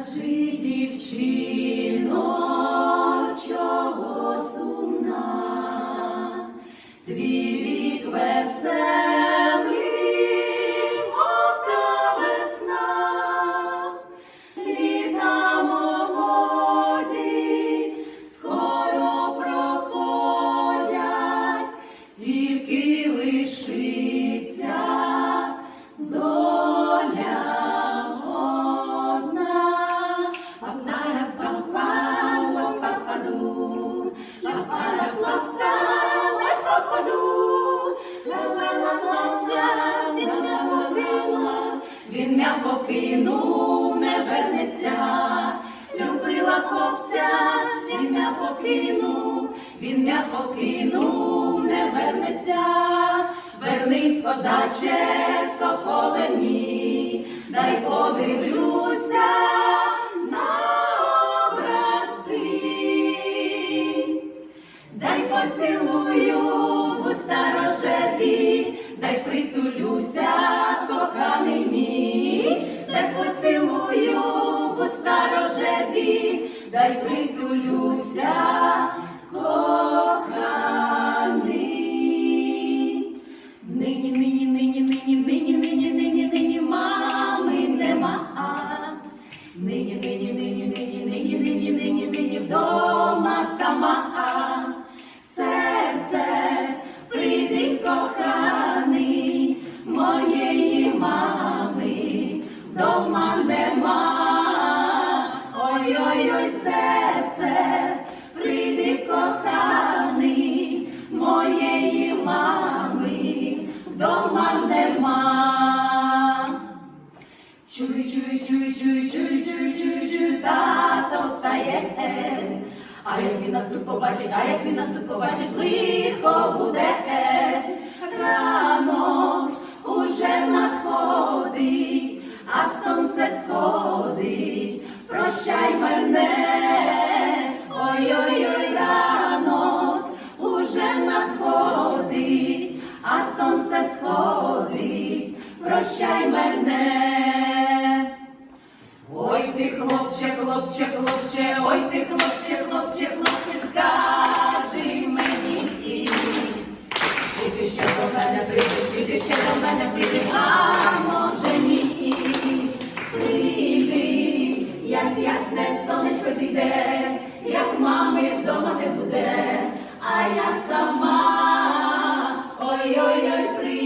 Скажи, дівчино, Па-па-ра-па-па-ла-па-па-ду, ла-па-ла-ла-ца, ла-са-па-ду, ла-ла-ла-ла-ца, він мене покинув, він мене покинув, не вернеться. Любила хлопця, він мене покинув, він мене покинув, не вернеться. Вернись, козаче, соколе мій, дай подивлюся поцілую в уста рожеві, дай притулюся, коханий мій, дай поцілую в уста рожеві, дай притулюся, коханий. Нині, нині, нині, нині, нині, нині, нині, нині, мами нема. Нині, нині, нині, нині, нині, нині, нині, нині, вдома сама. Моєї мами, вдома нема. Ой-ой-ой, серце, прийди, коханий, моєї мами, вдома нема. Чую, чую, чую, чую, чую, чую, чую, чую, тато стає. А як він нас тут побачить, а як він нас тут побачить, лихо буде. Рано уже надходить, а сонце сходить. Прощай мене, ой-ой-ой, рано уже надходить, а сонце сходить. Прощай мене. Ой ти, хлопче, хлопче, хлопче, ой ти, хлопче, хлопче, хлопче, скажи ще до мене прийдеш, і ти ще до мене прийдеш, а може ні, прийди, як ясне сонечко зійде,